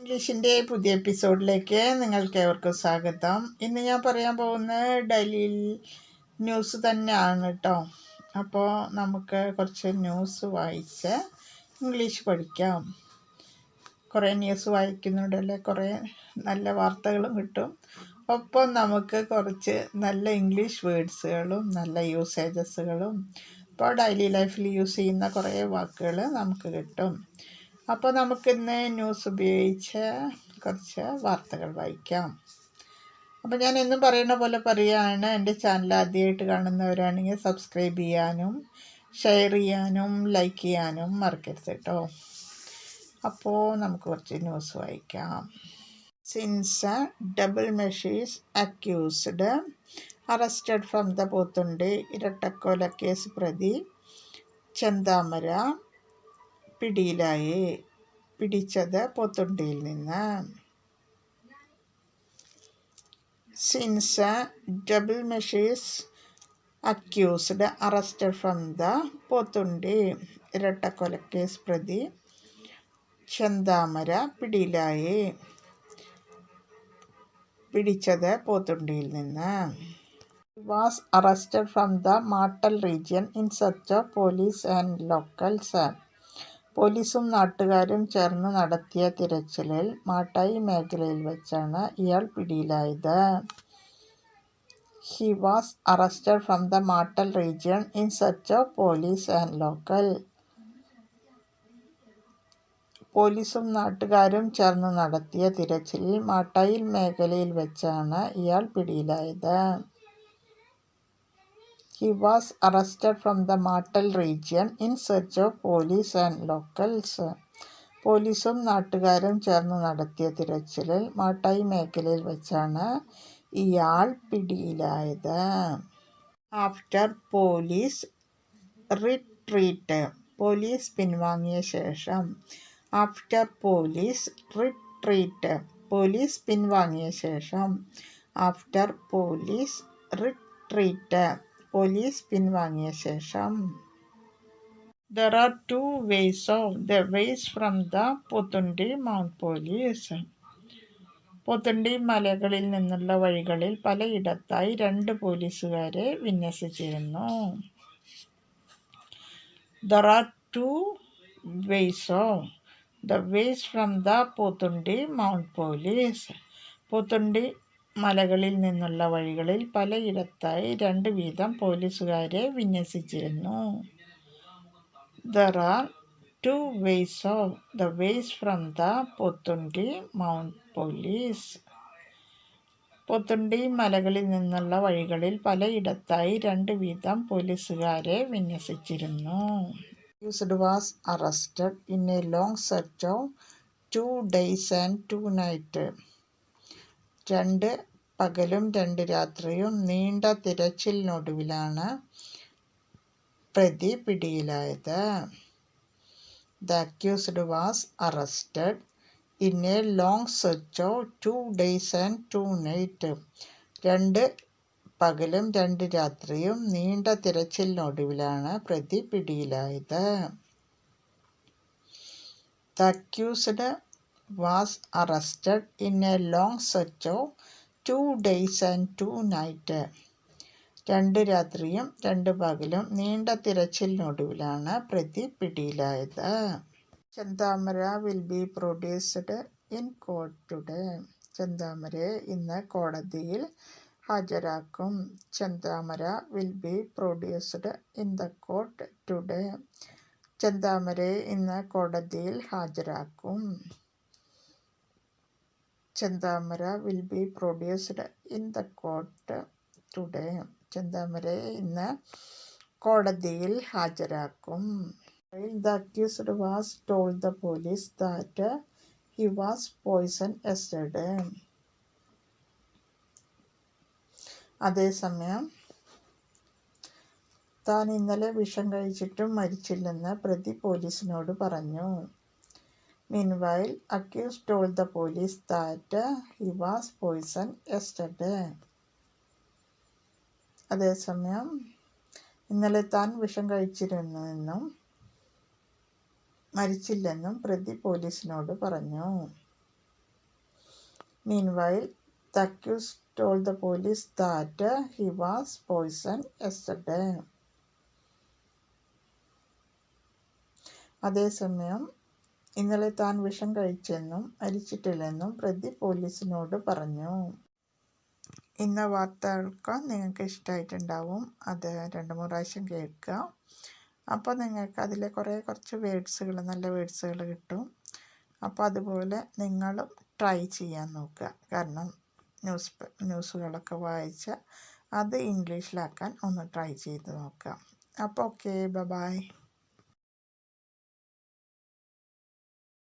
ഇംഗ്ലീഷിന്റെ പുതിയ എപ്പിസോഡിലേക്ക് നിങ്ങൾക്ക് ഏവർക്കും സ്വാഗതം. ഇന്ന് ഞാൻ പറയാൻ പോകുന്ന ഡൽഹി ന്യൂസ് തന്നെയാണ് കേട്ടോ അപ്പോൾ നമുക്ക് കുറച്ച് ന്യൂസ് വായിച്ച് ഇംഗ്ലീഷ് പഠിക്കാം. കുറേ ന്യൂസ് വായിക്കുന്നുണ്ടല്ലേ കുറേ നല്ല വാർത്തകളും കിട്ടും. ഒപ്പം നമുക്ക് കുറച്ച് നല്ല ഇംഗ്ലീഷ് വേഡ്സുകളും നല്ല യൂസേജസുകളും ഇപ്പോൾ ഡെയിലി ലൈഫിൽ യൂസ് ചെയ്യുന്ന കുറേ വാക്കുകൾ നമുക്ക് കിട്ടും. അപ്പോൾ നമുക്കിന്ന് ന്യൂസ് ഉപയോഗിച്ച് കുറച്ച് വാർത്തകൾ വായിക്കാം. അപ്പോൾ ഞാൻ എന്നും പറയുന്ന പോലെ പറയുകയാണ് എന്റെ ചാനൽ ആദ്യമായിട്ട് കാണുന്നവരാണെങ്കിൽ സബ്സ്ക്രൈബ് ചെയ്യാനും ഷെയർ ചെയ്യാനും ലൈക്ക് ചെയ്യാനും മറക്കരുത് കേട്ടോ. അപ്പോൾ നമുക്ക് കുറച്ച് ന്യൂസ് വായിക്കാം. Since double മെഷീസ് accused arrested from the Pothundi ഇരട്ടക്കൊല കേസ് പ്രതി. ചെന്താമര. പിടിയിലായി പിടിച്ചത് പോത്തുണ്ടിയിൽ നിന്ന്. Since double മെഷീസ് accused arrested from the Pothundi. ഇരട്ടക്കൊലക്കേസ് പ്രതി ചന്താമര പിടിയിലായി പിടിച്ചത് പോത്തുണ്ടിയിൽ നിന്ന്. Was arrested from the Mattal region in such police and locals പോലീസും നാട്ടുകാരും ചേർന്ന് നടത്തിയ തിരച്ചിലിൽ മാട്ടായി മേഖലയിൽ വെച്ചാണ് ഇയാൾ പിടിയിലായത്. He was arrested from the Mattal region in search of police and local പോലീസും നാട്ടുകാരും ചേർന്ന് നടത്തിയ തിരച്ചിലിൽ മാട്ടായിൽ മേഖലയിൽ വെച്ചാണ് ഇയാൾ പിടിയിലായത്. He was arrested from the Mattal region in search of police and locals പോലീസും നാട്ടുകാരും ചേർന്ന് നടത്തിയ തിരച്ചിലിൽ മാട്ടായി മേഖലയിൽ വെച്ചാണ് ഇയാൾ പിടിയിലായത്. ആഫ്റ്റർ പോലീസ് റിട്രീറ്റ് പോലീസ് പിൻവാങ്ങിയ ശേഷം ആഫ്റ്റർ പോലീസ് റിട്രീറ്റ് പോലീസ് പിൻവാങ്ങിയ ശേഷം ആഫ്റ്റർ പോലീസ് റിട്രീറ്റ് പോലീസ് പിൻവാങ്ങിയ ശേഷം there are two ways of the ways from the Pothundi mount police Pothundi മലകളിൽ നിന്നുള്ള വഴികളിൽ പലയിടത്തായി രണ്ട് പോലീസുകാരെ വിന്യസിച്ചിരുന്നു. There are two ways of the ways from the Pothundi mount police Pothundi മലകളിൽ നിന്നുള്ള വഴികളിൽ പലയിടത്തായി രണ്ട് വീതം പോലീസുകാരെ വിന്യസിച്ചിരുന്നു. There are two ways of the ways from the Pothundi mount police Pothundi മലകളിൽ നിന്നുള്ള വഴികളിൽ പലയിടത്തായി രണ്ട് വീതം പോലീസുകാരെ വിന്യസിച്ചിരുന്നു. Used was arrested in a long search of two days and two nights. രണ്ട് പകലും രണ്ട് രാത്രിയും നീണ്ട തിരച്ചിലിനൊടുവിലാണ് പ്രതി പിടിയിലായത്. The accused was arrested in a long search of two days and two night. രണ്ട് പകലും രണ്ട് രാത്രിയും നീണ്ട തിരച്ചിലിനൊടുവിലാണ് പ്രതി പിടിയിലായത്. The accused was arrested in a long search of two days and two night രണ്ട് രാത്രിയും രണ്ട് പകലും നീണ്ട തിരച്ചിലിനൊടുവിലാണ് പ്രതി പിടിയിലായത്. Chenthamara will be produced in court today ചെന്താമരയെ ഇന്ന് കോടതിയിൽ ഹാജരാക്കും. Chenthamara will be produced in the court today ചെന്താമരയെ ഇന്ന് കോടതിയിൽ ഹാജരാക്കും. Chenthamara will be produced in the court today ചെന്താമരയെ ഇന്ന് കോടതിയിൽ ഹാജരാക്കും. The accused was told the police that he was poison yesterday അതേസമയം താൻ ഇന്നലെ വിഷം കഴിച്ചിട്ടും മരിച്ചില്ലെന്ന് പ്രതി പോലീസിനോട് പറഞ്ഞു. Meanwhile accused told the police that he was poisoned yesterday. അതേസമയം ഇന്നലെ താൻ വിഷം കഴിച്ചിരുന്നെന്നും മരിച്ചില്ലെന്നും പ്രതി പോലീസിനോട് പറഞ്ഞു Meanwhile, the accused told the police that uh, he was poisoned അതേസമയം ഇന്നലെ താൻ വിഷം കഴിച്ചെന്നും മരിച്ചിട്ടില്ലെന്നും പ്രതി പോലീസിനോട് പറഞ്ഞു. ഇന്ന വാർത്തകൾക്ക് നിങ്ങൾക്ക് ഇഷ്ടമായിട്ടുണ്ടാവും അത് രണ്ട് മൂന്ന് പ്രാവശ്യം കേൾക്കുക അപ്പോൾ നിങ്ങൾക്ക് അതിലെ കുറേ കുറച്ച് വേഡ്സുകൾ നല്ല വേഡ്സുകൾ കിട്ടും. അപ്പോൾ അതുപോലെ നിങ്ങളും ട്രൈ ചെയ്യാൻ നോക്കുക. കാരണം ന്യൂസ് ന്യൂസുകളൊക്കെ വായിച്ച് അത് ഇംഗ്ലീഷിലാക്കാൻ ഒന്ന് ട്രൈ ചെയ്ത് നോക്കുക അപ്പോൾ ഓക്കെ ബ ബായ്